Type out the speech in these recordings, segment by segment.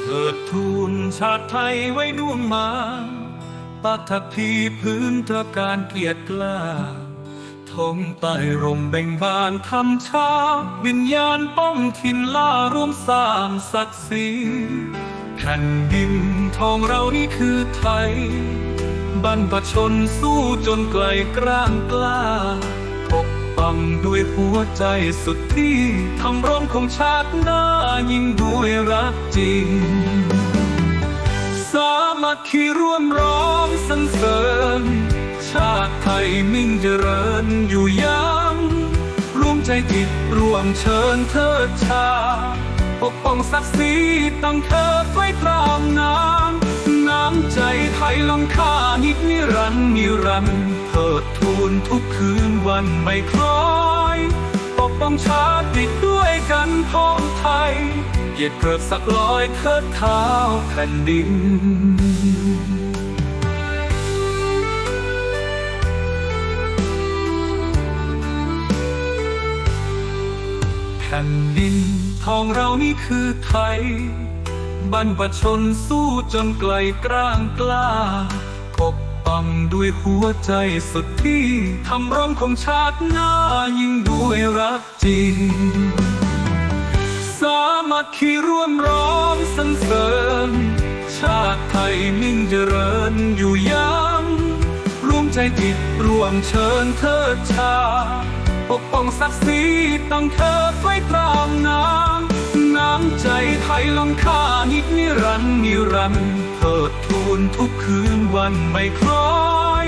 เถิดทูลชาติไทยไว้ดวงมาปัทภีพื้นตระการเกลียรติกล้าธงใต้ร่มเบ่งบานทำชาติวิญญาณป้องถิ่นล่ารวมสร้างศักดิ์ศรีแผ่นดินทองเรานี่คือไทย บรรพชนสู้จนไกลกล้างกล้า ปกป้องด้วยหัวใจสุดที่ทำร่มของชาติหน้ายิ่งด้วยรักจริง สามัคคีร่วมร้องสรรเสริญ ชาติไทยมิ่งเจริญอยู่ยังร่วมใจจิตร่วมเชิญเทิดชา ปกป้องศักดิ์ศรีตั้งเธอไว้ตรามน้ำน้ำใจไทยล้ำค่านินิรันดร์นิรันดร์เทิด ทูนทุกคืนวันไม่คล้อย ปกป้องชาติด้วยกันพ้องไทยเกียรติเกิดสักลอยเทิดเท้าแผ่นดินแผ่นดินทองเรานี่คือไทย บรรพชนสู้จนไกลกล้างกล้าปก ป้องด้วยหัวใจสุดที่ทำร่มของชาติหน้ายิ่งด้วยรักจริง สามัคคีร่วมร้องสรรเสริญ ชาติไทยมิ่งเจริญอยู่ยังร่วมใจจิตร่วมเชิญเทิดชา ปกป้องศักดิ์ศรีต้องเธอไว้ตรามน้ำน้ำใจ ล้ำค่านิดนิรันดิรันเถิดทูนทุกคืนวันไม่คล้อย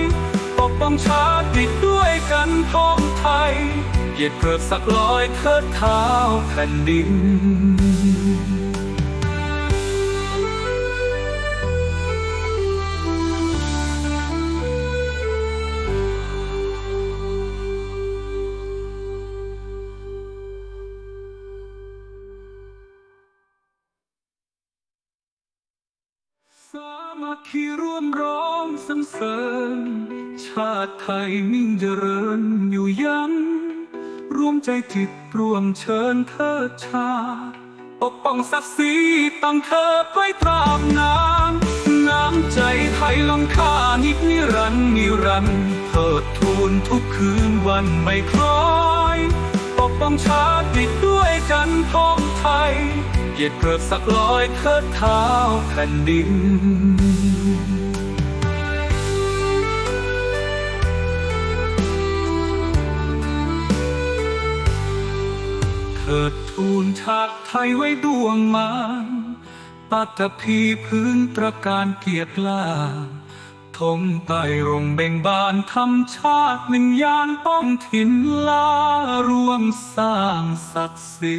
ปกป้องชาติด้วยกันพ้องไทยเกียรติเกิดสักลอยเทิดเท้าแผ่นดิน มัคคีร่วมร้องสรรเสริญ ชาติไทยมิ่งเจริญอยู่ยันร่วมใจจิตร่วมเชิญเทิดชา ปกป้องศักดิ์ศรีตั้งเธอไว้ตรามน้ำน้ำใจไทยล้ำค่านิดนิรันดร์นิรันเทิดทูนทุกคืนวันไม่คล้อย ปกป้องชาติด้วยกันพ้องไทยเกียรติเกิดสักลอยเทิดเท้าแผ่นดิน ถิดทูลชาติไทยไว้ดวงมานปัตภีพื้นประการเกียรติลาทงไต่รงเบ่งบานทำชาติหนึ่งยานป้องถิ่นลารวมสร้างศักดิ์ศรี